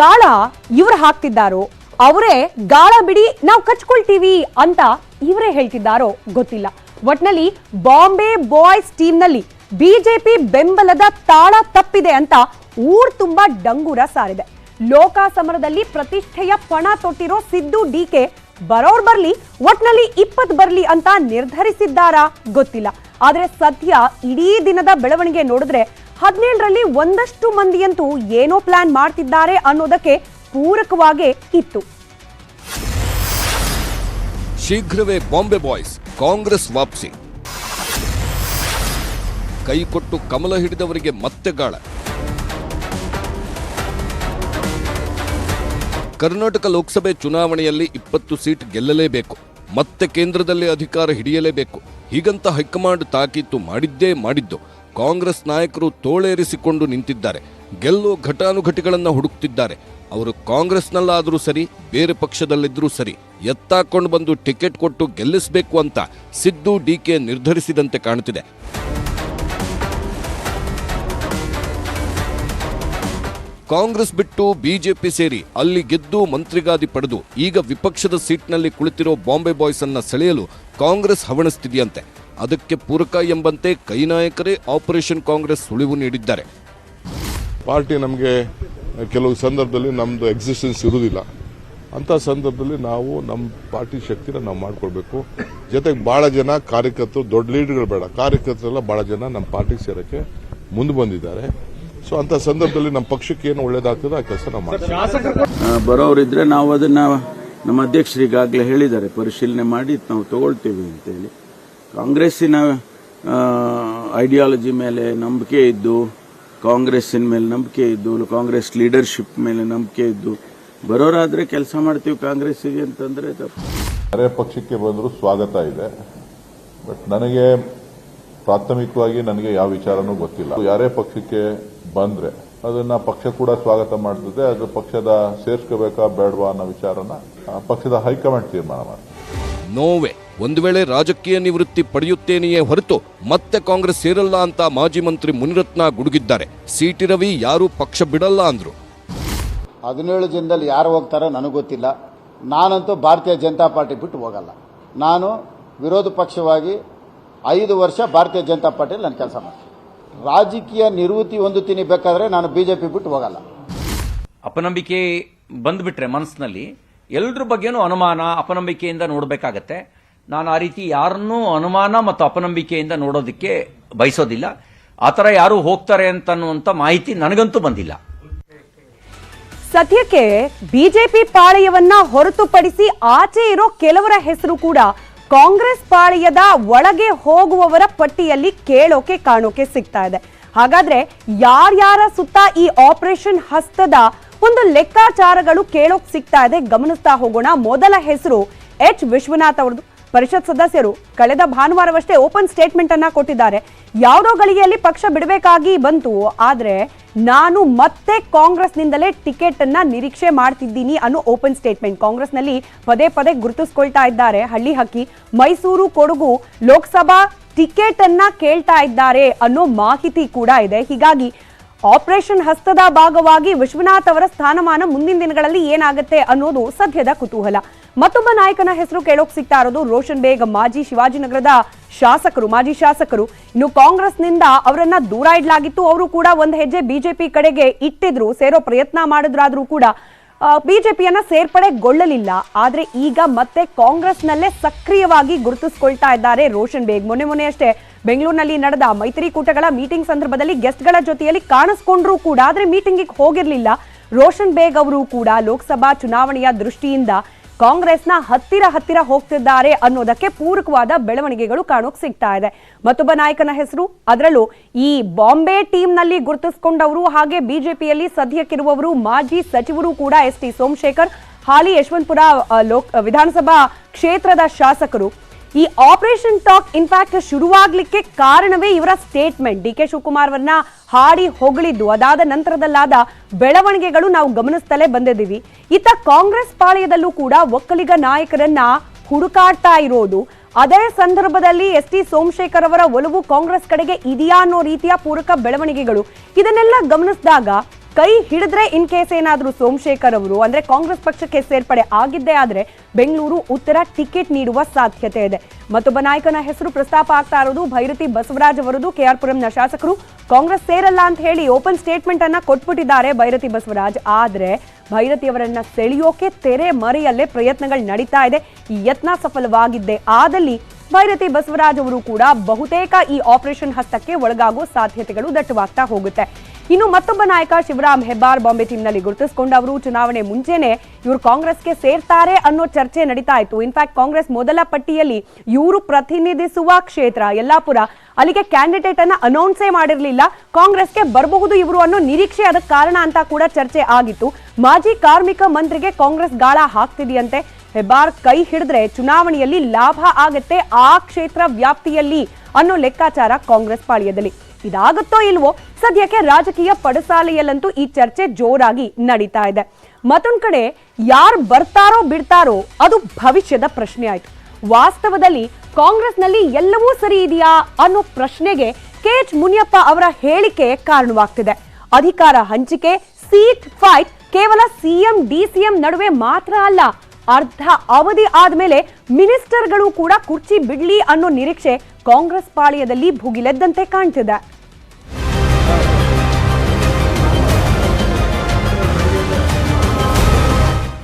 ಗಾಳ ಇವ್ರು ಹಾಕ್ತಿದ್ದಾರೋ, ಅವರೇ ಗಾಳ ಬಿಡಿ, ನಾವು ಕಚ್ಕೊಳ್ತೀವಿ ಅಂತ ಇವರೇ ಹೇಳ್ತಿದ್ದಾರೋ ಗೊತ್ತಿಲ್ಲ. ಒಟ್ನಲ್ಲಿ ಬಾಂಬೆ ಬಾಯ್ಸ್ ಟೀಮ್ನಲ್ಲಿ ಬಿಜೆಪಿ ಬೆಂಬಲದ ತಾಳ ತಪ್ಪಿದೆ ಅಂತ ಊರ್ ತುಂಬಾ ಡಂಗೂರ ಸಾರಿದೆ ಲೋಕ ಸಮರದಲ್ಲಿ ಪ್ರತಿಷ್ಠೆಯ ಪಣ ತೊಟ್ಟಿರೋ ಸಿದ್ದು ಡಿ ಕೆ ಬರೋರ್ ಬರ್ಲಿ, ಒಟ್ನಲ್ಲಿ ಇಪ್ಪತ್ ಬರ್ಲಿ ಅಂತ ನಿರ್ಧರಿಸಿದ್ದಾರಾ ಗೊತ್ತಿಲ್ಲ. ಆದ್ರೆ ಸದ್ಯ ಇಡೀ ದಿನದ ಬೆಳವಣಿಗೆ ನೋಡಿದ್ರೆ ಹದಿನೇಳರಲ್ಲಿ ಒಂದಷ್ಟು ಮಂದಿಯಂತೂ ಏನೋ ಪ್ಲಾನ್ ಮಾಡ್ತಿದ್ದಾರೆ ಅನ್ನೋದಕ್ಕೆ ಪೂರಕವಾಗೇ ಇತ್ತು. ಶೀಘ್ರವೇ ಬಾಂಬೆ ಬಾಯ್ಸ್, ಕಾಂಗ್ರೆಸ್ ವಾಪಸಿ. ಕೈಕೊಟ್ಟು ಕಮಲ ಹಿಡಿದವರಿಗೆ ಮತ್ತೆ ಗಾಳ. ಕರ್ನಾಟಕ ಲೋಕಸಭೆ ಚುನಾವಣೆಯಲ್ಲಿ ಇಪ್ಪತ್ತು ಸೀಟ್ ಗೆಲ್ಲಲೇಬೇಕು. ಮತ್ತೆ ಕೇಂದ್ರದಲ್ಲಿ ಅಧಿಕಾರ ಹಿಡಿಯಲೇಬೇಕು. ಹೀಗಂತ ಹೈಕಮಾಂಡ್ ತಾಕೀತು ಮಾಡಿದ್ದೇ ಮಾಡಿದ್ದು. ಕಾಂಗ್ರೆಸ್ ನಾಯಕರು ತೋಳೇರಿಸಿಕೊಂಡು ನಿಂತಿದ್ದಾರೆ. ಗೆಲ್ಲುವ ಘಟಾನುಘಟಿಗಳನ್ನು ಹುಡುಕ್ತಿದ್ದಾರೆ. ಅವರು ಕಾಂಗ್ರೆಸ್ನಲ್ಲಾದರೂ ಸರಿ, ಬೇರೆ ಪಕ್ಷದಲ್ಲಿದ್ದರೂ ಸರಿ, ಎತ್ತಾಕೊಂಡು ಬಂದು ಟಿಕೆಟ್ ಕೊಟ್ಟು ಗೆಲ್ಲಿಸಬೇಕು ಅಂತ ಸಿದ್ದು ಡಿಕೆ ನಿರ್ಧರಿಸಿದಂತೆ ಕಾಣುತ್ತಿದೆ ಕಾಂಗ್ರೆಸ್ ಬಿಟ್ಟು ಬಿಜೆಪಿ ಸೇರಿ ಅಲ್ಲಿ ಗೆದ್ದು ಮಂತ್ರಿಗಾದಿ ಪಡೆದು ಈಗ ವಿಪಕ್ಷದ ಸೀಟ್ನಲ್ಲಿ ಕುಳಿತಿರೋ ಬಾಂಬೆ ಬಾಯ್ಸ್ ಅನ್ನ ಸೆಳೆಯಲು ಕಾಂಗ್ರೆಸ್ ಹವಣಿಸ್ತಿದೆಯಂತೆ. ಅದಕ್ಕೆ ಪೂರಕ ಎಂಬಂತೆ ಕೈ ನಾಯಕರೇ ಆಪರೇಷನ್ ಕಾಂಗ್ರೆಸ್ ಸುಳಿವು ನೀಡಿದ್ದಾರೆ. ಪಾರ್ಟಿ ನಮಗೆ ಕೆಲವು ಸಂದರ್ಭದಲ್ಲಿ ನಮ್ಮದು ಎಕ್ಸಿಸ್ಟೆನ್ಸ್ ಇರುವುದಿಲ್ಲ. ಅಂಥ ಸಂದರ್ಭದಲ್ಲಿ ನಾವು ನಮ್ಮ ಪಾರ್ಟಿ ಶಕ್ತಿನ ನಾವು ಮಾಡ್ಕೊಳ್ಬೇಕು. ಜೊತೆಗೆ ಭಾಳ ಜನ ಕಾರ್ಯಕರ್ತರು ದೊಡ್ಡ ಲೀಡರ್ಗಳು ಬೇಡ. ಕಾರ್ಯಕರ್ತರೆಲ್ಲ ಭಾಳ ಜನ ನಮ್ಮ ಪಾರ್ಟಿಗೆ ಸೇರೋಕ್ಕೆ ಮುಂದೆ ಬಂದಿದ್ದಾರೆ. ಸೊ ಅಂತ ಸಂದರ್ಭದಲ್ಲಿ ನಮ್ಮ ಪಕ್ಷಕ್ಕೆ ಏನು ಒಳ್ಳೇದಾಗ್ತದೆ ಆ ಕೆಲಸ ನಾವು ಮಾಡ್ತೀವಿ. ಬರೋರಿದ್ರೆ ನಾವು ಅದನ್ನ ನಮ್ಮ ಅಧ್ಯಕ್ಷರಿಗಾಗಲೇ ಹೇಳಿದ್ದಾರೆ. ಪರಿಶೀಲನೆ ಮಾಡಿ ನಾವು ತಗೊಳ್ತೀವಿ ಅಂತೇಳಿ. ಕಾಂಗ್ರೆಸ್ಸಿನ ಐಡಿಯಾಲಜಿ ಮೇಲೆ ನಂಬಿಕೆ ಇದ್ದು, ಕಾಂಗ್ರೆಸ್ಸಿನ ಮೇಲೆ ನಂಬಿಕೆ ಇದ್ದು, ಕಾಂಗ್ರೆಸ್ ಲೀಡರ್ಶಿಪ್ ಮೇಲೆ ನಂಬಿಕೆ ಇದ್ದು, ಬರೋರಾದ್ರೆ ಕೆಲಸ ಮಾಡ್ತೀವಿ ಕಾಂಗ್ರೆಸ್ಸಿಗೆ ಅಂತಂದ್ರೆ ಬೇರೆ ಪಕ್ಷಕ್ಕೆ ಬಂದರೂ ಸ್ವಾಗತ ಇದೆ. ಬಟ್ ನನಗೆ ಪ್ರಾಥಮಿಕವಾಗಿ ನನಗೆ ಯಾವ ವಿಚಾರನೂ ಗೊತ್ತಿಲ್ಲ. ಯಾರೇ ಪಕ್ಷಕ್ಕೆ ಬಂದ್ರೆ ಅದನ್ನ ಪಕ್ಷ ಕೂಡ ಸ್ವಾಗತ ಮಾಡ್ತದೆ. ಅದು ಪಕ್ಷದ ಸೇರ್ಸ್ಕೋಬೇಕಾ ಬೇಡವಾ ಅನ್ನೋ ವಿಚಾರನ ಪಕ್ಷದ ಹೈಕಮಾಂಡ್ ತೀರ್ಮಾನ ಮಾಡ್ತದೆ. ನೋವೆ ಒಂದು ವೇಳೆ ರಾಜಕೀಯ ನಿವೃತ್ತಿ ಪಡೆಯುತ್ತೇನೆಯೇ ಹೊರತು ಮತ್ತೆ ಕಾಂಗ್ರೆಸ್ ಸೇರಲ್ಲ ಅಂತ ಮಾಜಿ ಮಂತ್ರಿ ಮುನಿರತ್ನ ಗುಡುಗಿದ್ದಾರೆ. ಸಿಟಿ ರವಿ ಯಾರೂ ಪಕ್ಷ ಬಿಡಲ್ಲ ಅಂದ್ರು. ಹದಿನೇಳು ಜನದಲ್ಲಿ ಯಾರು ಹೋಗ್ತಾರೋ ನನಗೆ ಗೊತ್ತಿಲ್ಲ. ನಾನಂತೂ ಭಾರತೀಯ ಜನತಾ ಪಾರ್ಟಿ ಬಿಟ್ಟು ಹೋಗಲ್ಲ. ನಾನು ವಿರೋಧ ಪಕ್ಷವಾಗಿ ಐದು ವರ್ಷ ಭಾರತೀಯ ಜನತಾ ಪಾರ್ಟಿಯಲ್ಲಿ ನಾನು ಕೆಲಸ ಮಾಡ್ತೀನಿ. ರಾಜಕೀಯ ನಿವೃತ್ತಿ ಹೊಂದುತ್ತೀನಿ ಬೇಕಾದರೆ ನಾನು ಬಿಜೆಪಿ ಬಿಟ್ಟು ಹೋಗಲ್ಲ. ಅಪನಂಬಿಕೆ ಬಂದ್ಬಿಟ್ರೆ ಮನಸ್ಸಿನಲ್ಲಿ ಎಲ್ರ ಬಗ್ಗೆನೂ ಅನುಮಾನ, ಅಪನಂಬಿಕೆಯಿಂದ ನೋಡಬೇಕಾಗತ್ತೆ. ನಾನು ಆ ರೀತಿ ಯಾರನ್ನೂ ಅನುಮಾನ ಮತ್ತು ಅಪನಂಬಿಕೆಯಿಂದ ನೋಡೋದಕ್ಕೆ ಬಯಸೋದಿಲ್ಲ. ಆ ಥರ ಯಾರು ಹೋಗ್ತಾರೆ ಅಂತ ಅನ್ನುವಂಥ ಮಾಹಿತಿ ನನಗಂತೂ ಬಂದಿಲ್ಲ. ಸದ್ಯಕ್ಕೆ ಬಿಜೆಪಿ ಪಾಳೆಯವನ್ನ ಹೊರತುಪಡಿಸಿ ಆಚೆ ಇರೋ ಕೆಲವರ ಹೆಸರು ಕೂಡ ಕಾಂಗ್ರೆಸ್ ಪಾಳೆಯದ ಒಳಗೆ ಹೋಗುವವರ ಪಟ್ಟಿಯಲ್ಲಿ ಕೇಳೋಕೆ, ಕಾಣೋಕೆ ಸಿಗ್ತಾ ಇದೆ. ಹಾಗಾದ್ರೆ ಯಾರ್ಯಾರ ಸುತ್ತ ಈ ಆಪರೇಷನ್ ಹಸ್ತದ ಒಂದು ಲೆಕ್ಕಾಚಾರಗಳು ಕೇಳೋಕ್ ಸಿಗ್ತಾ ಇದೆ. ಗಮನಿಸ್ತಾ ಹೋಗೋಣ. ಮೊದಲ ಹೆಸರು ಎಚ್. ವಿಶ್ವನಾಥ್ ಅವರದು ಪರಿಷತ್ ಸದಸ್ಯರು ಕಳೆದ ಭಾನುವಾರವಷ್ಟೇ ಓಪನ್ ಸ್ಟೇಟ್ಮೆಂಟ್ ಅನ್ನ ಕೊಟ್ಟಿದ್ದಾರೆ. ಯಾವುದೋ ಗಳಿಗೆಯಲ್ಲಿ ಪಕ್ಷ ಬಿಡಬೇಕಾಗಿ ಬಂತು. ಆದ್ರೆ ನಾನು ಮತ್ತೆ ಕಾಂಗ್ರೆಸ್ನಿಂದಲೇ ಟಿಕೆಟ್ ಅನ್ನ ನಿರೀಕ್ಷೆ ಮಾಡ್ತಿದ್ದೀನಿ ಅನ್ನೋ ಓಪನ್ ಸ್ಟೇಟ್ಮೆಂಟ್. ಕಾಂಗ್ರೆಸ್ನಲ್ಲಿ ಪದೇ ಪದೇ ಗುರುತಿಸ್ಕೊಳ್ತಾ ಇದ್ದಾರೆ. ಹಳ್ಳಿ ಹಕ್ಕಿ, ಮೈಸೂರು ಕೊಡಗು ಲೋಕಸಭಾ ಟಿಕೆಟ್ ಅನ್ನ ಕೇಳ್ತಾ ಇದ್ದಾರೆ ಅನ್ನೋ ಮಾಹಿತಿ ಕೂಡ ಇದೆ. ಹೀಗಾಗಿ ಆಪರೇಷನ್ ಹಸ್ತದ ಭಾಗವಾಗಿ ವಿಶ್ವನಾಥ್ ಅವರ ಸ್ಥಾನಮಾನ ಮುಂದಿನ ದಿನಗಳಲ್ಲಿ ಏನಾಗುತ್ತೆ ಅನ್ನೋದು ಸದ್ಯದ ಕುತೂಹಲ. ಮತ್ತೊಬ್ಬ ನಾಯಕನ ಹೆಸರು ಕೇಳೋಕ್ ಸಿಗ್ತಾ ಇರೋದು ರೋಷನ್ ಬೇಗ್, ಮಾಜಿ ಶಿವಾಜಿನಗರದ ಶಾಸಕರು. ಮಾಜಿ ಶಾಸಕರು, ಇನ್ನು ಕಾಂಗ್ರೆಸ್ನಿಂದ ಅವರನ್ನ ದೂರ ಇಡಲಾಗಿತ್ತು. ಅವರು ಕೂಡ ಒಂದು ಹೆಜ್ಜೆ ಬಿಜೆಪಿ ಕಡೆಗೆ ಇಟ್ಟಿದ್ರು. ಸೇರೋ ಪ್ರಯತ್ನ ಮಾಡಿದ್ರಾದ್ರೂ ಕೂಡ ಬಿಜೆಪಿಯನ್ನ ಸೇರ್ಪಡೆಗೊಳ್ಳಲಿಲ್ಲ. ಆದ್ರೆ ಈಗ ಮತ್ತೆ ಕಾಂಗ್ರೆಸ್ನಲ್ಲೇ ಸಕ್ರಿಯವಾಗಿ ಗುರುತಿಸ್ಕೊಳ್ತಾ ಇದ್ದಾರೆ ರೋಷನ್ ಬೇಗ್. ಮೊನ್ನೆ ಮೊನ್ನೆ ಅಷ್ಟೇ ಬೆಂಗಳೂರಿನಲ್ಲಿ ನಡೆದ ಮೈತ್ರಿಕೂಟಗಳ ಮೀಟಿಂಗ್ ಸಂದರ್ಭದಲ್ಲಿ ಗೆಸ್ಟ್ಗಳ ಜೊತೆಯಲ್ಲಿ ಕಾಣಿಸ್ಕೊಂಡ್ರೂ ಕೂಡ, ಆದ್ರೆ ಮೀಟಿಂಗಿಗೆ ಹೋಗಿರಲಿಲ್ಲ. ರೋಷನ್ ಬೇಗ್ ಅವರು ಕೂಡ ಲೋಕಸಭಾ ಚುನಾವಣೆಯ ದೃಷ್ಟಿಯಿಂದ ಕಾಂಗ್ರೆಸ್ನ ಹತ್ತಿರ ಹತ್ತಿರ ಹೋಗ್ತಿದ್ದಾರೆ ಅನ್ನೋದಕ್ಕೆ ಪೂರಕವಾದ ಬೆಳವಣಿಗೆಗಳು ಕಾಣೋಕ್ ಸಿಗ್ತಾ ಇದೆ. ಮತ್ತೊಬ್ಬ ನಾಯಕನ ಹೆಸರು, ಅದರಲ್ಲೂ ಈ ಬಾಂಬೆ ಟೀಮ್ನಲ್ಲಿ ಗುರುತಿಸಿಕೊಂಡವರು ಹಾಗೆ ಬಿಜೆಪಿಯಲ್ಲಿ ಸದ್ಯಕ್ಕಿರುವವರು ಮಾಜಿ ಸಚಿವರು ಕೂಡ ಎಸ್ ಟಿ ಸೋಮಶೇಖರ್, ಹಾಲಿ ಯಶವಂತಪುರ ಲೋಕ್, ವಿಧಾನಸಭಾ ಕ್ಷೇತ್ರದ ಶಾಸಕರು. ಈ ಆಪರೇಷನ್ ಟಾಕ್ ಇನ್ಫ್ಯಾಕ್ಟ್ ಶುರುವಾಗ್ಲಿಕ್ಕೆ ಕಾರಣವೇ ಇವರ ಸ್ಟೇಟ್ಮೆಂಟ್ ಡಿ ಕೆ ಶಿವಕುಮಾರ್ ಅವರನ್ನ ಹಾಡಿ ಹೊಗಳಿದ್ದು, ಅದಾದ ನಂತರದಲ್ಲಾದ ಬೆಳವಣಿಗೆಗಳು ನಾವು ಗಮನಿಸ್ತಲೇ ಬಂದಿದ್ದೀವಿ. ಇತ್ತ ಕಾಂಗ್ರೆಸ್ ಪಾಳ್ಯದಲ್ಲೂ ಕೂಡ ಒಕ್ಕಲಿಗ ನಾಯಕರನ್ನ ಹುಡುಕಾಡ್ತಾ ಇರೋದು. ಅದೇ ಸಂದರ್ಭದಲ್ಲಿ ಎಸ್ ಟಿ ಸೋಮಶೇಖರ್ ಅವರ ಒಲವು ಕಾಂಗ್ರೆಸ್ ಕಡೆಗೆ ಇದೆಯಾ ಅನ್ನೋ ರೀತಿಯ ಪೂರಕ ಬೆಳವಣಿಗೆಗಳು. ಇದನ್ನೆಲ್ಲ ಗಮನಿಸಿದಾಗ ಕೈ ಹಿಡಿದ್ರೆ ಇನ್ ಕೇಸ್ ಏನಾದರೂ ಸೋಮಶೇಖರ್ ಅವರು, ಅಂದ್ರೆ ಕಾಂಗ್ರೆಸ್ ಪಕ್ಷಕ್ಕೆ ಸೇರ್ಪಡೆ ಆಗಿದ್ದೇ ಆದರೆ ಬೆಂಗಳೂರು ಉತ್ತರ ಟಿಕೆಟ್ ನೀಡುವ ಸಾಧ್ಯತೆ ಇದೆ. ಮತ್ತೊಬ್ಬ ನಾಯಕನ ಹೆಸರು ಪ್ರಸ್ತಾಪ ಆಗ್ತಾ ಇರೋದು ಭೈರತಿ ಬಸವರಾಜ್ ಅವರದು. ಕೆಆರ್ಪುರಂನ ಶಾಸಕರು ಕಾಂಗ್ರೆಸ್ ಸೇರಲ್ಲ ಅಂತ ಹೇಳಿ ಓಪನ್ ಸ್ಟೇಟ್ಮೆಂಟ್ ಅನ್ನ ಕೊಟ್ಬಿಟ್ಟಿದ್ದಾರೆ ಭೈರತಿ ಬಸವರಾಜ್. ಆದ್ರೆ ಭೈರತಿ ಅವರನ್ನ ಸೆಳೆಯೋಕೆ ತೆರೆ ಮರೆಯಲ್ಲೇ ಪ್ರಯತ್ನಗಳು ನಡೀತಾ ಇದೆ. ಈ ಯತ್ನ ಸಫಲವಾಗಿದ್ದೇ ಆದಲ್ಲಿ ಭೈರತಿ ಬಸವರಾಜ್ ಅವರು ಕೂಡ ಬಹುತೇಕ ಈ ಆಪರೇಷನ್ ಹಸ್ತಕ್ಕೆ ಒಳಗಾಗುವ ಸಾಧ್ಯತೆಗಳು ದಟ್ಟವಾಗ್ತಾ ಹೋಗುತ್ತೆ. ಇನ್ನು ಮತ್ತೊಬ್ಬ ನಾಯಕ ಶಿವರಾಮ್ ಹೆಬ್ಬಾರ್ ಬಾಂಬೆ ಟೀಮ್ನಲ್ಲಿ ಗುರುತಿಸಿಕೊಂಡವರು ಚುನಾವಣೆ ಮುಂಚೆನೆ ಇವರು ಕಾಂಗ್ರೆಸ್ಗೆ ಸೇರ್ತಾರೆ ಅನ್ನೋ ಚರ್ಚೆ ನಡೀತಾ ಇತ್ತು ಇನ್ಫ್ಯಾಕ್ಟ್ ಕಾಂಗ್ರೆಸ್ ಮೊದಲ ಪಟ್ಟಿಯಲ್ಲಿ ಇವರು ಪ್ರತಿನಿಧಿಸುವ ಕ್ಷೇತ್ರ ಯಲ್ಲಾಪುರ. ಅಲ್ಲಿಗೆ ಕ್ಯಾಂಡಿಡೇಟ್ ಅನ್ನ ಅನೌನ್ಸೇ ಮಾಡಿರಲಿಲ್ಲ. ಕಾಂಗ್ರೆಸ್ಗೆ ಬರಬಹುದು ಇವರು ಅನ್ನೋ ನಿರೀಕ್ಷೆ ಅದಕ್ಕೆ ಕಾರಣ ಅಂತ ಕೂಡ ಚರ್ಚೆ ಆಗಿತ್ತು. ಮಾಜಿ ಕಾರ್ಮಿಕ ಮಂತ್ರಿಗೆ ಕಾಂಗ್ರೆಸ್ ಗಾಳ ಹಾಕ್ತಿದೆಯಂತೆ. ಹೆಬ್ಬಾರ್ ಕೈ ಹಿಡಿದ್ರೆ ಚುನಾವಣೆಯಲ್ಲಿ ಲಾಭ ಆಗತ್ತೆ ಆ ಕ್ಷೇತ್ರ ವ್ಯಾಪ್ತಿಯಲ್ಲಿ ಅನ್ನೋ ಲೆಕ್ಕಾಚಾರ ಕಾಂಗ್ರೆಸ್ ಪಾಳ್ಯದಲ್ಲಿ. ಇದಾಗುತ್ತೋ ಇಲ್ವೋ ಸದ್ಯಕ್ಕೆ ರಾಜಕೀಯ ಪಡಸಾಲೆಯಲ್ಲಂತೂ ಈ ಚರ್ಚೆ ಜೋರಾಗಿ ನಡೀತಾ ಇದೆ. ಮತ್ತೊಂದು ಕಡೆ, ಯಾರು ಬರ್ತಾರೋ ಬಿಡ್ತಾರೋ ಅದು ಭವಿಷ್ಯದ ಪ್ರಶ್ನೆ ಆಯ್ತು ವಾಸ್ತವದಲ್ಲಿ ಕಾಂಗ್ರೆಸ್ನಲ್ಲಿ ಎಲ್ಲವೂ ಸರಿ ಇದೆಯಾ ಅನ್ನೋ ಪ್ರಶ್ನೆಗೆ ಕೆ ಎಚ್ ಮುನಿಯಪ್ಪ ಅವರ ಹೇಳಿಕೆ ಕಾರಣವಾಗ್ತಿದೆ. ಅಧಿಕಾರ ಹಂಚಿಕೆ, ಸೀಟ್ ಫೈಟ್ ಕೇವಲ ಸಿಎಂ ಡಿಸಿಎಂ ನಡುವೆ ಮಾತ್ರ ಅಲ್ಲ, ಅರ್ಧ ಅವಧಿ ಆದ್ಮೇಲೆ ಮಿನಿಸ್ಟರ್ಗಳು ಕೂಡ ಕುರ್ಚಿ ಬಿಡ್ಲಿ ಅನ್ನೋ ನಿರೀಕ್ಷೆ ಕಾಂಗ್ರೆಸ್ ಪಾಳ್ಯದಲ್ಲಿ ಭುಗಿಲೆದ್ದಂತೆ ಕಾಣ್ತಿದೆ.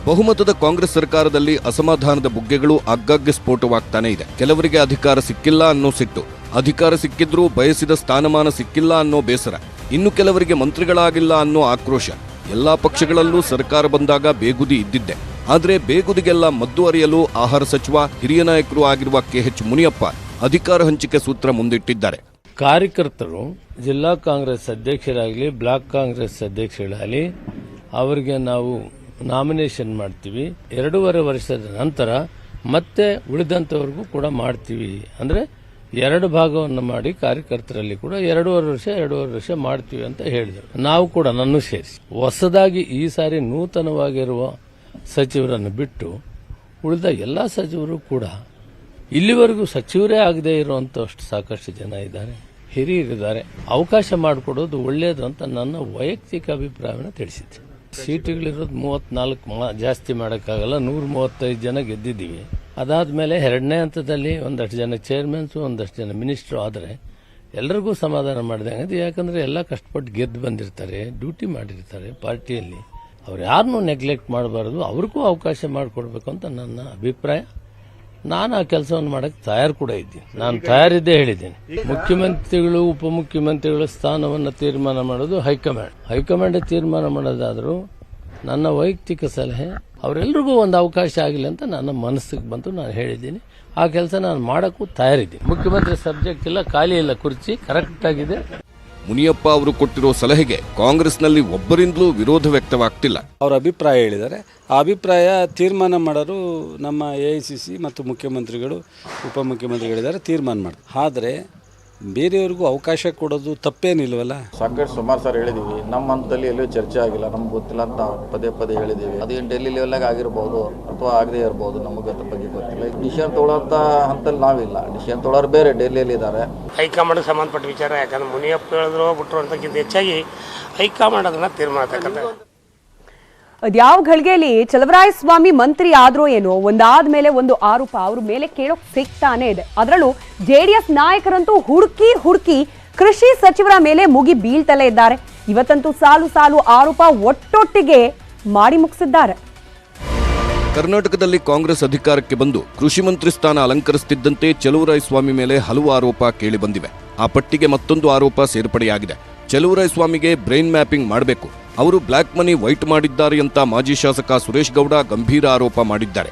ಬಹುಮತದ ಕಾಂಗ್ರೆಸ್ ಸರ್ಕಾರದಲ್ಲಿ ಅಸಮಾಧಾನದ ಬುಗ್ಗೆಗಳು ಆಗಾಗ್ಗೆ ಸ್ಫೋಟವಾಗ್ತಾನೆ ಇದೆ. ಕೆಲವರಿಗೆ ಅಧಿಕಾರ ಸಿಕ್ಕಿಲ್ಲ ಅನ್ನೋ ಸಿಟ್ಟು. ಅಧಿಕಾರ ಸಿಕ್ಕಿದ್ರೂ ಬಯಸಿದ ಸ್ಥಾನಮಾನ ಸಿಕ್ಕಿಲ್ಲ ಅನ್ನೋ ಬೇಸರ. ಇನ್ನು ಕೆಲವರಿಗೆ ಮಂತ್ರಿಗಳಾಗಿಲ್ಲ ಅನ್ನೋ ಆಕ್ರೋಶ. ಎಲ್ಲಾ ಪಕ್ಷಗಳಲ್ಲೂ ಸರ್ಕಾರ ಬಂದಾಗ ಬೇಗುದಿ ಇದ್ದಿದ್ದೆ. ಆದರೆ ಬೇಗುದಿಗೆಲ್ಲ ಮದ್ದು ಅರಿಯಲು ಆಹಾರ ಸಚಿವ, ಹಿರಿಯ ನಾಯಕರು ಆಗಿರುವ ಕೆಎಚ್ ಮುನಿಯಪ್ಪ ಅಧಿಕಾರ ಹಂಚಿಕೆ ಸೂತ್ರ ಮುಂದಿಟ್ಟಿದ್ದಾರೆ. ಕಾರ್ಯಕರ್ತರು ಜಿಲ್ಲಾ ಕಾಂಗ್ರೆಸ್ ಅಧ್ಯಕ್ಷರಾಗಲಿ, ಬ್ಲಾಕ್ ಕಾಂಗ್ರೆಸ್ ಅಧ್ಯಕ್ಷರಾಗಲಿ, ಅವರಿಗೆ ನಾವು ನಾಮಿನೇಷನ್ ಮಾಡ್ತೀವಿ. ಎರಡೂವರೆ ವರ್ಷದ ನಂತರ ಮತ್ತೆ ಉಳಿದಂಥವ್ರಿಗೂ ಕೂಡ ಮಾಡ್ತೀವಿ. ಅಂದ್ರೆ ಎರಡು ಭಾಗವನ್ನು ಮಾಡಿ ಕಾರ್ಯಕರ್ತರಲ್ಲಿ ಕೂಡ ಎರಡೂವರೆ ವರ್ಷ ಎರಡೂವರೆ ವರ್ಷ ಮಾಡ್ತೀವಿ ಅಂತ ಹೇಳಿದರು. ನಾವು ಕೂಡ ನನ್ನ ಸೇರಿಸಿ. ಹೊಸದಾಗಿ ಈ ಸಾರಿ ನೂತನವಾಗಿರುವ ಸಚಿವರನ್ನು ಬಿಟ್ಟು ಉಳಿದ ಎಲ್ಲ ಸಚಿವರು ಕೂಡ ಇಲ್ಲಿವರೆಗೂ ಸಚಿವರೇ ಆಗದೆ ಇರುವಂತಷ್ಟು ಸಾಕಷ್ಟು ಜನ ಇದ್ದಾರೆ. ಹಿರಿಯರಿದ್ದಾರೆ. ಅವಕಾಶ ಮಾಡಿಕೊಡೋದು ಒಳ್ಳೆಯದು ಅಂತ ನನ್ನ ವೈಯಕ್ತಿಕ ಅಭಿಪ್ರಾಯವನ್ನು ತಿಳಿಸಿದ್ದೆ ಸೀಟುಗಳಿರೋದು ಮೂವತ್ನಾಲ್ಕು ಮಾ- ಜಾಸ್ತಿ ಮಾಡೋಕ್ಕಾಗಲ್ಲ. ನೂರ ಮೂವತ್ತೈದು ಜನ ಗೆದ್ದಿದ್ದೀವಿ. ಅದಾದ್ಮೇಲೆ ಎರಡನೇ ಹಂತದಲ್ಲಿ ಒಂದಷ್ಟು ಜನ ಚೇರ್ಮನ್ಸು ಒಂದಷ್ಟು ಜನ ಮಿನಿಸ್ಟ್ರು ಆದರೆ ಎಲ್ರಿಗೂ ಸಮಾಧಾನ ಮಾಡಿದಂಗೆ ಯಾಕಂದರೆ ಎಲ್ಲ ಕಷ್ಟಪಟ್ಟು ಗೆದ್ದು ಬಂದಿರ್ತಾರೆ ಡ್ಯೂಟಿ ಮಾಡಿರ್ತಾರೆ ಪಾರ್ಟಿಯಲ್ಲಿ. ಅವ್ರು ಯಾರನ್ನೂ ನೆಗ್ಲೆಕ್ಟ್ ಮಾಡಬಾರ್ದು, ಅವ್ರಿಗೂ ಅವಕಾಶ ಮಾಡಿಕೊಡ್ಬೇಕು ಅಂತ ನನ್ನ ಅಭಿಪ್ರಾಯ. ನಾನು ಆ ಕೆಲಸವನ್ನು ಮಾಡಕ್ಕೆ ತಯಾರು ಕೂಡ ಇದ್ದೀನಿ. ನಾನು ತಯಾರಿದ್ದೇ ಹೇಳಿದ್ದೀನಿ. ಮುಖ್ಯಮಂತ್ರಿಗಳು ಉಪಮುಖ್ಯಮಂತ್ರಿಗಳ ಸ್ಥಾನವನ್ನು ತೀರ್ಮಾನ ಮಾಡೋದು ಹೈಕಮಾಂಡ್. ಹೈಕಮಾಂಡ್ ತೀರ್ಮಾನ ಮಾಡೋದಾದರೂ ನನ್ನ ವೈಯಕ್ತಿಕ ಸಲಹೆ ಅವರೆಲ್ಲರಿಗೂ ಒಂದು ಅವಕಾಶ ಆಗಿಲ್ಲ ಅಂತ ನನ್ನ ಮನಸ್ಸಿಗೆ ಬಂತು ನಾನು ಹೇಳಿದ್ದೀನಿ. ಆ ಕೆಲಸ ನಾನು ಮಾಡೋಕ್ಕೂ ತಯಾರಿದ್ದೀನಿ. ಮುಖ್ಯಮಂತ್ರಿ ಸಬ್ಜೆಕ್ಟ್ ಇಲ್ಲ ಖಾಲಿ ಇಲ್ಲ ಕುರ್ಚಿ ಕರೆಕ್ಟ್ ಆಗಿದೆ. ಮುನಿಯಪ್ಪ ಅವರು ಕೊಟ್ಟಿರೋ ಸಲಹೆಗೆ ಕಾಂಗ್ರೆಸ್ನಲ್ಲಿ ಒಬ್ಬರಿಂದಲೂ ವಿರೋಧ ವ್ಯಕ್ತವಾಗ್ತಿಲ್ಲ. ಅವರ ಅಭಿಪ್ರಾಯ ಹೇಳಿದ್ದಾರೆ. ಆ ಅಭಿಪ್ರಾಯ ತೀರ್ಮಾನ ಮಾಡೋರು ನಮ್ಮ ಎ ಮತ್ತು ಮುಖ್ಯಮಂತ್ರಿಗಳು ಉಪಮುಖ್ಯಮಂತ್ರಿಗಳಿದ್ದಾರೆ ತೀರ್ಮಾನ ಮಾಡಿ ಆದರೆ ಬೇರೆಯವ್ರಿಗೂ ಅವಕಾಶ ಕೊಡೋದು ತಪ್ಪೇನಿಲ್ವಲ್ಲ? ಸಾಕಷ್ಟು ಸುಮಾರು ಸರ್ ಹೇಳಿದೀವಿ. ನಮ್ಮ ಹಂತದಲ್ಲಿ ಎಲ್ಲೂ ಚರ್ಚೆ ಆಗಿಲ್ಲ. ನಮ್ಗೆ ಗೊತ್ತಿಲ್ಲ ಅಂತ ಪದೇ ಪದೇ ಹೇಳಿದೀವಿ. ಅದೇನು ಡೆಲ್ಲಿ ಲೆವೆಲ್ನಾಗ ಆಗಿರ್ಬೋದು ಅಥವಾ ಆಗದೇ ಇರ್ಬೋದು ನಮಗೆ ಅದ್ರ ಬಗ್ಗೆ ಗೊತ್ತಿಲ್ಲ. ಡಿಸಿಷನ್ ತೊಗೊಳೋಂಥ ಹಂತಲ್ಲಿ ನಾವಿಲ್ಲ. ಡಿಸಿಷನ್ ತೊಗೊಳೋರು ಬೇರೆ ಡೆಲ್ಲಿಯಲ್ಲಿ ಇದ್ದಾರೆ ಹೈಕಮಾಂಡ್ಗೆ ಸಂಬಂಧಪಟ್ಟ ವಿಚಾರ ಯಾಕಂದ್ರೆ ಮುನಿಯಪ್ಪ ಹೇಳಿದ್ರು ಬಿಟ್ಟರು ಅಂತಕ್ಕಿಂತ ಹೆಚ್ಚಾಗಿ ಹೈಕಮಾಂಡ್ ಅದನ್ನ ತೀರ್ಮಾನ ಅದ್ಯಾವ ಘಳಿಗೆಯಲ್ಲಿ ಚಲವರಾಯಸ್ವಾಮಿ ಮಂತ್ರಿ ಆದ್ರೋ ಏನೋ, ಒಂದಾದ್ಮೇಲೆ ಒಂದು ಆರೋಪ ಅವ್ರ ಮೇಲೆ ಕೇಳೋಕ್ ಸಿಗ್ತಾನೆ ಇದೆ. ಅದರಲ್ಲೂ ಜೆಡಿಎಸ್ ನಾಯಕರಂತೂ ಹುಡುಕಿ ಹುಡುಕಿ ಕೃಷಿ ಸಚಿವರ ಮೇಲೆ ಮುಗಿ ಬೀಳ್ತಲೇ ಇದ್ದಾರೆ. ಇವತ್ತಂತೂ ಸಾಲು ಸಾಲು ಆರೋಪ ಒಟ್ಟೊಟ್ಟಿಗೆ ಮಾಡಿ ಮುಗಿಸಿದ್ದಾರೆ. ಕರ್ನಾಟಕದಲ್ಲಿ ಕಾಂಗ್ರೆಸ್ ಅಧಿಕಾರಕ್ಕೆ ಬಂದು ಕೃಷಿ ಮಂತ್ರಿ ಸ್ಥಾನ ಅಲಂಕರಿಸುತ್ತಿದ್ದಂತೆ ಸ್ವಾಮಿ ಮೇಲೆ ಹಲವು ಆರೋಪ ಕೇಳಿಬಂದಿವೆ ಆ ಪಟ್ಟಿಗೆ ಮತ್ತೊಂದು ಆರೋಪ ಸೇರ್ಪಡೆಯಾಗಿದೆ. ಸ್ವಾಮಿಗೆ ಬ್ರೈನ್ ಮ್ಯಾಪಿಂಗ್ ಮಾಡಬೇಕು. ಅವರು ಬ್ಲ್ಯಾಕ್ ಮನಿ ವೈಟ್ ಮಾಡಿದ್ದಾರೆ ಅಂತ ಮಾಜಿ ಶಾಸಕ ಸುರೇಶ್ ಗೌಡ ಗಂಭೀರ ಆರೋಪ ಮಾಡಿದ್ದಾರೆ.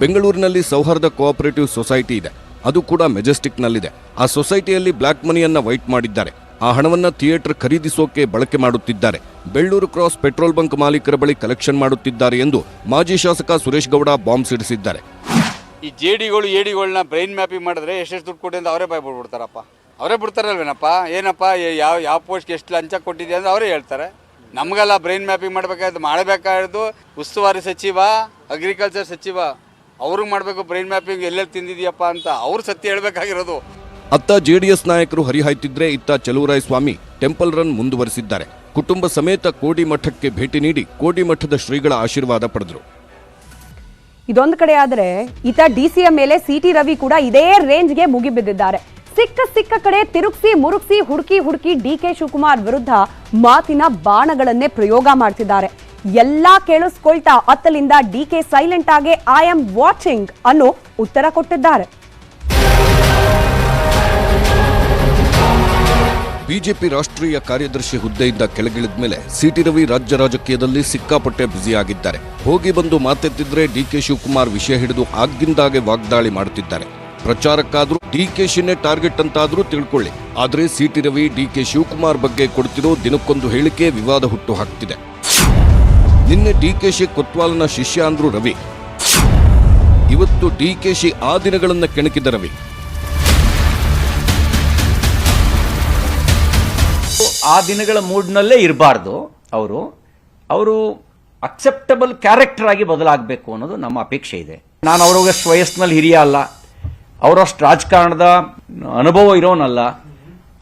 ಬೆಂಗಳೂರಿನಲ್ಲಿ ಸೌಹಾರ್ದ ಕೋಆಪರೇಟಿವ್ ಸೊಸೈಟಿ ಇದೆ. ಅದು ಕೂಡ ಮೆಜೆಸ್ಟಿಕ್ನಲ್ಲಿದೆ. ಆ ಸೊಸೈಟಿಯಲ್ಲಿ ಬ್ಲ್ಯಾಕ್ ಮನಿಯನ್ನ ವೈಟ್ ಮಾಡಿದ್ದಾರೆ. ಆ ಹಣವನ್ನ ಥಿಯೇಟರ್ ಖರೀದಿಸೋಕೆ ಬಳಕೆ ಮಾಡುತ್ತಿದ್ದಾರೆ. ಬೆಳ್ಳೂರು ಕ್ರಾಸ್ ಪೆಟ್ರೋಲ್ ಬಂಕ್ ಮಾಲೀಕರ ಬಳಿ ಕಲೆಕ್ಷನ್ ಮಾಡುತ್ತಿದ್ದಾರೆ ಎಂದು ಮಾಜಿ ಶಾಸಕ ಸುರೇಶ್ ಗೌಡ ಬಾಂಬ್ ಸಿಡಿಸಿದ್ದಾರೆ. ಈ ಜೆ ಡಿಗಳು ಎ ಡಿಗಳನ್ನ ಬ್ರೈನ್ ಮ್ಯಾಪಿಂಗ್ ಮಾಡಿದ್ರೆ ಎಷ್ಟೆಷ್ಟು ದುಡ್ಡು ಕೊಡಿ ಅಂತ ಅವರೇ ಬಿಡ್ಬಿಡ್ತಾರಪ್ಪ ಅವರೇ ಬಿಡ್ತಾರಲ್ವೇನಪ್ಪ? ಏನಪ್ಪ? ಯಾವ ಯಾವ ಪೋಸ್ಟ್ಗೆ ಎಷ್ಟು ಲಂಚ ಕೊಟ್ಟಿದೆ ಅಂತ ಅವರೇ ಹೇಳ್ತಾರೆ. ನಮಗೆಲ್ಲ ಬ್ರೈನ್ ಮ್ಯಾಪಿಂಗ್ ಮಾಡಬೇಕಾಯ್ತು ಮಾಡಬೇಕಾದ್ದು ಉಸ್ತುವಾರಿ ಸಚಿವ ಅಗ್ರಿಕಲ್ಚರ್ ಸಚಿವ ಅವ್ರಿಗೆ ಮಾಡಬೇಕು ಬ್ರೈನ್ ಮ್ಯಾಪಿಂಗ್ ಎಲ್ಲೆಲ್ಲಿ ತಿಂದಿದೆಯಪ್ಪ ಅಂತ ಅವ್ರು ಸತ್ಯ ಹೇಳಬೇಕಾಗಿರೋದು. ಅತ್ತ ಜೆಡಿಎಸ್ ನಾಯಕರು ಹರಿಹಾಯ್ತಿದ್ರೆ ಇತ್ತ ಸ್ವಾಮಿ ಟೆಂಪಲ್ ರನ್ ಮುಂದುವರಿಸಿದ್ದಾರೆ. ಕುಟುಂಬ ಸಮೇತ ಕೋಡಿ ಮಠಕ್ಕೆ ಭೇಟಿ ನೀಡಿ ಕೋಡಿ ಮಠದ ಶ್ರೀಗಳ ಆಶೀರ್ವಾದ ಪಡೆದರು. ಇದೊಂದು ಕಡೆ ಆದರೆ ಈತ ಡಿಸಿಎಂ ಮೇಲೆ ಸಿ ಟಿ ರವಿ ಕೂಡ ಇದೇ ರೇಂಜ್ಗೆ ಮುಗಿಬಿದ್ದಿದ್ದಾರೆ ಸಿಕ್ಕ ಸಿಕ್ಕ ಕಡೆ ತಿರುಗಿಸಿ, ಮುರುಗಿಸಿ, ಹುಡುಕಿ ಹುಡುಕಿ ಡಿ ಕೆ ಶಿವಕುಮಾರ್ ವಿರುದ್ಧ ಮಾತಿನ ಬಾಣಗಳನ್ನೇ ಪ್ರಯೋಗ ಮಾಡ್ತಿದ್ದಾರೆ. ಎಲ್ಲಾ ಕೇಳಿಸ್ಕೊಳ್ತಾ ಅತ್ತಲಿಂದ ಡಿ ಕೆ ಸೈಲೆಂಟ್ ಆಗಿ ಐ ಆಮ್ ವಾಚಿಂಗ್ ಅನ್ನೋ ಉತ್ತರ ಕೊಟ್ಟಿದ್ದಾರೆ. ಬಿಜೆಪಿ ರಾಷ್ಟ್ರೀಯ ಕಾರ್ಯದರ್ಶಿ ಹುದ್ದೆಯಿಂದ ಕೆಳಗಿಳಿದ ಮೇಲೆ ಸಿಟಿ ರವಿ ರಾಜ್ಯ ರಾಜಕೀಯದಲ್ಲಿ ಸಿಕ್ಕಾಪಟ್ಟೆ ಬ್ಯುಸಿಯಾಗಿದ್ದಾರೆ. ಹೋಗಿ ಬಂದು ಮಾತೆತ್ತಿದ್ರೆ ಡಿಕೆ ಶಿವಕುಮಾರ್ ವಿಷಯ ಹಿಡಿದು ಆಗಿಂದಾಗೆ ವಾಗ್ದಾಳಿ ಮಾಡುತ್ತಿದ್ದಾರೆ. ಪ್ರಚಾರಕ್ಕಾದ್ರೂ ಡಿಕೆಶಿನೇ ಟಾರ್ಗೆಟ್ ಅಂತಾದ್ರೂ ತಿಳ್ಕೊಳ್ಳಿ. ಆದ್ರೆ ಸಿಟಿ ರವಿ ಡಿಕೆ ಶಿವಕುಮಾರ್ ಬಗ್ಗೆ ಕೊಡ್ತಿರೋ ದಿನಕ್ಕೊಂದು ಹೇಳಿಕೆ ವಿವಾದ ಹುಟ್ಟು ಹಾಕ್ತಿದೆ ನಿನ್ನೆ ಡಿಕೆಶಿ ಕೊತ್ವಾಲನ ಶಿಷ್ಯ ಅಂದ್ರು ರವಿ. ಇವತ್ತು ಡಿಕೆಶಿ ಆ ದಿನಗಳನ್ನ ಕೆಣಕಿದ ರವಿ. ಆ ದಿನಗಳ ಮೂಡ್ನಲ್ಲೇ ಇರಬಾರ್ದು ಅವರು. ಅವರು ಅಕ್ಸೆಪ್ಟಬಲ್ ಕ್ಯಾರೆಕ್ಟರ್ ಆಗಿ ಬದಲಾಗಬೇಕು ಅನ್ನೋದು ನಮ್ಮ ಅಪೇಕ್ಷೆ ಇದೆ. ನಾನು ಅವರಷ್ಟು ವಯಸ್ಸಿನಲ್ಲಿ ಹಿರಿಯ ಅಲ್ಲ. ಅವರಷ್ಟು ರಾಜಕಾರಣದ ಅನುಭವ ಇರೋನಲ್ಲ.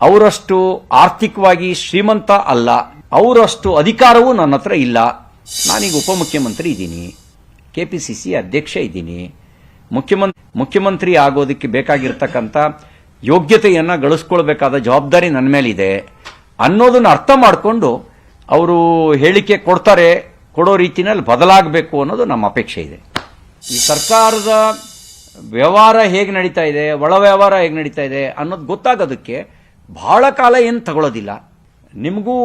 ಅವರಷ್ಟು ಆರ್ಥಿಕವಾಗಿ ಶ್ರೀಮಂತ ಅಲ್ಲ. ಅವರಷ್ಟು ಅಧಿಕಾರವೂ ನನ್ನ ಹತ್ರ ಇಲ್ಲ. ನಾನೀಗ ಉಪಮುಖ್ಯಮಂತ್ರಿ ಇದ್ದೀನಿ. ಕೆ ಪಿ ಸಿ ಸಿ ಅಧ್ಯಕ್ಷ ಇದ್ದೀನಿ. ಮುಖ್ಯಮಂತ್ರಿ ಮುಖ್ಯಮಂತ್ರಿ ಆಗೋದಕ್ಕೆ ಬೇಕಾಗಿರ್ತಕ್ಕಂಥ ಯೋಗ್ಯತೆಯನ್ನು ಗಳಿಸ್ಕೊಳ್ಬೇಕಾದ ಜವಾಬ್ದಾರಿ ನನ್ನ ಮೇಲಿದೆ. ಅನ್ನೋದನ್ನ ಅರ್ಥ ಮಾಡಿಕೊಂಡು ಅವರು ಹೇಳಿಕೆ ಕೊಡ್ತಾರೆ, ಕೊಡೋ ರೀತಿನಲ್ಲಿ ಬದಲಾಗಬೇಕು ಅನ್ನೋದು ನಮ್ಮ ಅಪೇಕ್ಷೆ ಇದೆ. ಈ ಸರ್ಕಾರದ ವ್ಯವಹಾರ ಹೇಗೆ ನಡೀತಾ ಇದೆ, ಒಳ ವ್ಯವಹಾರ ಹೇಗೆ ನಡೀತಾ ಇದೆ ಅನ್ನೋದು ಗೊತ್ತಾಗೋದಕ್ಕೆ ಬಹಳ ಕಾಲ ಏನು ತಗೊಳ್ಳೋದಿಲ್ಲ ನಿಮಗೂ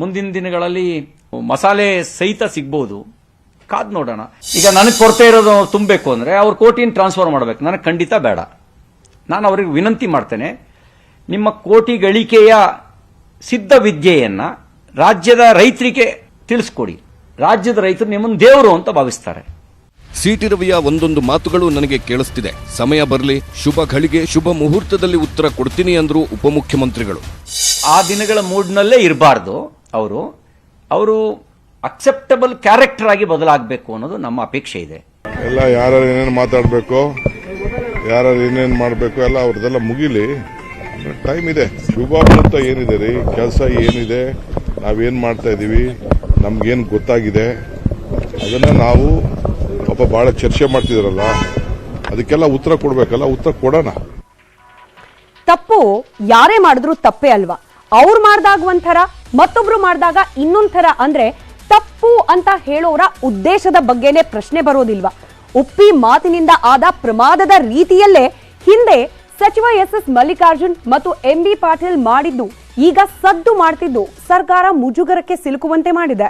ಮುಂದಿನ ದಿನಗಳಲ್ಲಿ ಮಸಾಲೆ ಸಹಿತ ಸಿಗ್ಬೋದು. ಕಾದ್ ನೋಡೋಣ. ಈಗ ನನಗೆ ಕೊರತೆ ಇರೋದು ತುಂಬಬೇಕು ಅಂದರೆ ಅವ್ರ ಕೋಟಿನ ಟ್ರಾನ್ಸ್ಫರ್ ಮಾಡಬೇಕು. ನನಗೆ ಖಂಡಿತ ಬೇಡ. ನಾನು ಅವ್ರಿಗೆ ವಿನಂತಿ ಮಾಡ್ತೇನೆ. ನಿಮ್ಮ ಕೋಟಿ ಗಳಿಕೆಯ ಸಿದ್ಧ ವಿದ್ಯೆಯನ್ನ ರಾಜ್ಯದ ರೈತರಿಗೆ ತಿಳಿಸ್ಕೊಡಿ. ರಾಜ್ಯದ ರೈತರು ನಿಮ್ಮನ್ನು ದೇವರು ಅಂತ ಭಾವಿಸ್ತಾರೆ. ಸಿಟಿ ರವಿಯ ಒಂದೊಂದು ಮಾತುಗಳು ನನಗೆ ಕೇಳಿಸ್ತಿದೆ. ಸಮಯ ಬರಲಿ ಶುಭ ಘಳಿಗೆ ಶುಭ ಮುಹೂರ್ತದಲ್ಲಿ ಉತ್ತರ ಕೊಡ್ತೀನಿ ಅಂದ್ರು ಉಪಮುಖ್ಯಮಂತ್ರಿಗಳು. ಆ ದಿನಗಳ ಮೂಡ್ನಲ್ಲೇ ಇರಬಾರ್ದು ಅವರು. ಅವರು ಅಕ್ಸೆಪ್ಟಬಲ್ ಕ್ಯಾರೆಕ್ಟರ್ ಆಗಿ ಬದಲಾಗಬೇಕು ಅನ್ನೋದು ನಮ್ಮ ಅಪೇಕ್ಷೆ ಇದೆ. ಎಲ್ಲ ಯಾರು ಏನೇನು ಮಾತಾಡಬೇಕು ಯಾರು ಏನೇನು ಮಾಡಬೇಕು ಎಲ್ಲ ಅವ್ರದ್ದೆಲ್ಲ ಮುಗಿಲಿ. ಟೈಮ್ ಇದೆ. ಶುಭಾಮೂರ್ತ ಏನಿದೆ ರೀ? ಕೆಲಸ ಏನಿದೆ? ನಾವೇನು ಮಾಡ್ತಾ ಇದ್ದೀವಿ ನಮ್ಗೇನು ಗೊತ್ತಾಗಿದೆ? ಅದನ್ನು ನಾವು ಪಾಪ ಭಾಳ ಚರ್ಚೆ ಮಾಡ್ತಿದ್ರಲ್ಲ, ಅದಕ್ಕೆಲ್ಲ ಉತ್ತರ ಕೊಡಬೇಕಲ್ಲ? ಉತ್ತರ ಕೊಡೋಣ. ತಪ್ಪು ಯಾರೇ ಮಾಡಿದ್ರು ತಪ್ಪೇ ಅಲ್ವಾ? ಅವ್ರು ಮಾಡಿದಾಗ ಒಂಥರ, ಮತ್ತೊಬ್ರು ಮಾಡಿದಾಗ ಇನ್ನೊಂಥರ ಥರ ಅಂದ್ರೆ ತಪ್ಪು ಅಂತ ಹೇಳೋರ ಉದ್ದೇಶದ ಬಗ್ಗೆನೇ ಪ್ರಶ್ನೆ ಬರೋದಿಲ್ವಾ? ಉಪ್ಪಿ ಮಾತಿನಿಂದ ಆದ ಪ್ರಮಾದದ ರೀತಿಯಲ್ಲೇ ಹಿಂದೆ ಸಚಿವ ಎಸ್ ಎಸ್ ಮಲ್ಲಿಕಾರ್ಜುನ್ ಮತ್ತು ಎಂಬಿ ಪಾಟೀಲ್ ಮಾಡಿದ್ದು ಈಗ ಸದ್ದು ಮಾಡ್ತಿದ್ದು ಸರ್ಕಾರ ಮುಜುಗರಕ್ಕೆ ಸಿಲುಕುವಂತೆ ಮಾಡಿದೆ.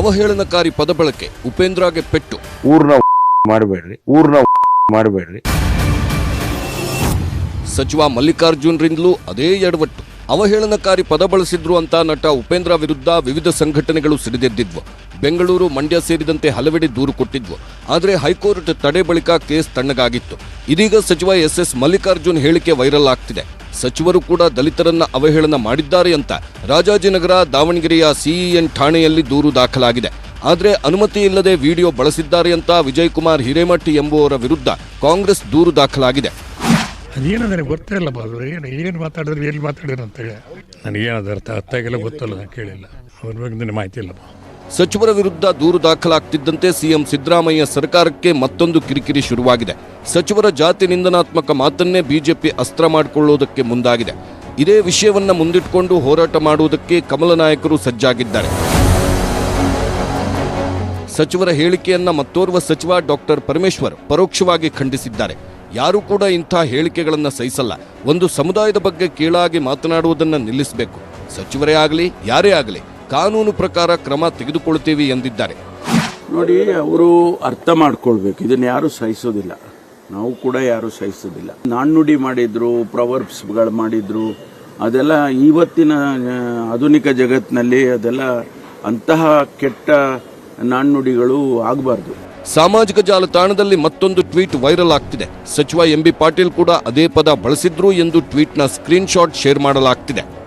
ಅವಹೇಳನಕಾರಿ ಪದ ಬಳಕೆ ಉಪೇಂದ್ರಗೆ ಪೆಟ್ಟು. ಊರ್ನ ಮಾಡಬೇಡ್ರಿ ಊರ್ನ ಮಾಡಬೇಡ್ರಿ. ಸಚಿವ ಮಲ್ಲಿಕಾರ್ಜುನ್ರಿಂದಲೂ ಅದೇ ಎಡವಟ್ಟು ಅವಹೇಳನಕಾರಿ ಪದ ಬಳಸಿದ್ರು ಅಂತ ನಟ ಉಪೇಂದ್ರ ವಿರುದ್ಧ ವಿವಿಧ ಸಂಘಟನೆಗಳು ಸಿಡಿದೆದ್ದಿದ್ವು. ಬೆಂಗಳೂರು, ಮಂಡ್ಯ ಸೇರಿದಂತೆ ಹಲವೆಡೆ ದೂರು ಕೊಟ್ಟಿದ್ವು. ಆದರೆ ಹೈಕೋರ್ಟ್ ತಡೆ ಬಳಿಕ ಕೇಸ್ ತಣ್ಣಗಾಗಿತ್ತು. ಇದೀಗ ಸಚಿವ ಎಸ್ ಎಸ್ ಮಲ್ಲಿಕಾರ್ಜುನ್ ಹೇಳಿಕೆ ವೈರಲ್ ಆಗ್ತಿದೆ. ಸಚಿವರು ಕೂಡ ದಲಿತರನ್ನ ಅವಹೇಳನ ಮಾಡಿದ್ದಾರೆ ಅಂತ ರಾಜಾಜಿನಗರ ದಾವಣಗೆರೆಯ ಸಿಇಎನ್ ಠಾಣೆಯಲ್ಲಿ ದೂರು ದಾಖಲಾಗಿದೆ. ಆದರೆ ಅನುಮತಿ ಇಲ್ಲದೆ ವಿಡಿಯೋ ಬಳಸಿದ್ದಾರೆ ಅಂತ ವಿಜಯ್ ಕುಮಾರ್ ಹಿರೇಮಠ್ ಎಂಬುವರ ವಿರುದ್ಧ ಕಾಂಗ್ರೆಸ್ ದೂರು ದಾಖಲಾಗಿದೆ. ಅದೇನು ನನಗೆ ಗೊತ್ತೇ ಇಲ್ಲ ಬಾಲು ಏನು ಏನು ಮಾತಾಡಿದ್ರೆ, ಎಲ್ಲಿ ಮಾತಾಡಿದ್ರು ಅಂತೇಳಿ ನನಗೇನದು ಅರ್ಥ ಅರ್ಥಾಗೆಲ್ಲ ಗೊತ್ತಲ್ಲ, ನಾನು ಕೇಳಿಲ್ಲ. ಅವ್ರ ಬಗ್ಗೆ ನನಗೆ ಮಾಹಿತಿ ಇಲ್ಲ ಸಚಿವರ ವಿರುದ್ಧ ದೂರು ದಾಖಲಾಗ್ತಿದ್ದಂತೆ ಸಿಎಂ ಸಿದ್ದರಾಮಯ್ಯ ಸರ್ಕಾರಕ್ಕೆ ಮತ್ತೊಂದು ಕಿರಿಕಿರಿ ಶುರುವಾಗಿದೆ. ಸಚಿವರ ಜಾತಿ ನಿಂದನಾತ್ಮಕ ಮಾತನ್ನೇ ಬಿಜೆಪಿ ಅಸ್ತ್ರ ಮಾಡಿಕೊಳ್ಳುವುದಕ್ಕೆ ಮುಂದಾಗಿದೆ. ಇದೇ ವಿಷಯವನ್ನು ಮುಂದಿಟ್ಟುಕೊಂಡು ಹೋರಾಟ ಮಾಡುವುದಕ್ಕೆ ಕಮಲ ನಾಯಕರು ಸಜ್ಜಾಗಿದ್ದಾರೆ. ಸಚಿವರ ಹೇಳಿಕೆಯನ್ನ ಮತ್ತೋರ್ವ ಸಚಿವ ಡಾಕ್ಟರ್ ಪರಮೇಶ್ವರ್ ಪರೋಕ್ಷವಾಗಿ ಖಂಡಿಸಿದ್ದಾರೆ. ಯಾರೂ ಕೂಡ ಇಂಥ ಹೇಳಿಕೆಗಳನ್ನು ಸಹಿಸಲ್ಲ. ಒಂದು ಸಮುದಾಯದ ಬಗ್ಗೆ ಕೀಳಾಗಿ ಮಾತನಾಡುವುದನ್ನು ನಿಲ್ಲಿಸಬೇಕು. ಸಚಿವರೇ ಆಗಲಿ, ಯಾರೇ ಆಗಲಿ, ಕಾನೂನು ಪ್ರಕಾರ ಕ್ರಮ ತೆಗೆದುಕೊಳ್ತೀವಿ ಎಂದಿದ್ದಾರೆ. ನೋಡಿ, ಅವರು ಅರ್ಥ ಮಾಡ್ಕೊಳ್ಬೇಕು. ಇದನ್ನು ಯಾರು ಸಹಿಸೋದಿಲ್ಲ. ನಾವು ಕೂಡ ಯಾರು ಸಹಿಸೋದಿಲ್ಲ. ನಾಣ್ಣುಡಿ ಮಾಡಿದ್ರು, ಪ್ರವರ್ಬ್ಸ್ಗಳು ಮಾಡಿದ್ರು, ಅದೆಲ್ಲ ಇವತ್ತಿನ ಆಧುನಿಕ ಜಗತ್ತಿನಲ್ಲಿ ಅದೆಲ್ಲ ಅಂತಹ ಕೆಟ್ಟ ನಾಣ್ಣುಡಿಗಳು ಆಗಬಾರ್ದು. ಸಾಮಾಜಿಕ ಜಾಲತಾಣದಲ್ಲಿ ಮತ್ತೊಂದು ಟ್ವೀಟ್ ವೈರಲ್ ಆಗ್ತಿದೆ. ಸಚಿವ ಎಂಬಿ ಪಾಟೀಲ್ ಕೂಡ ಅದೇ ಪದ ಬಳಸಿದ್ರು ಎಂದು ಟ್ವೀಟ್ನ ಸ್ಕ್ರೀನ್ಶಾಟ್ ಶೇರ್ ಮಾಡಲಾಗ್ತಿದೆ.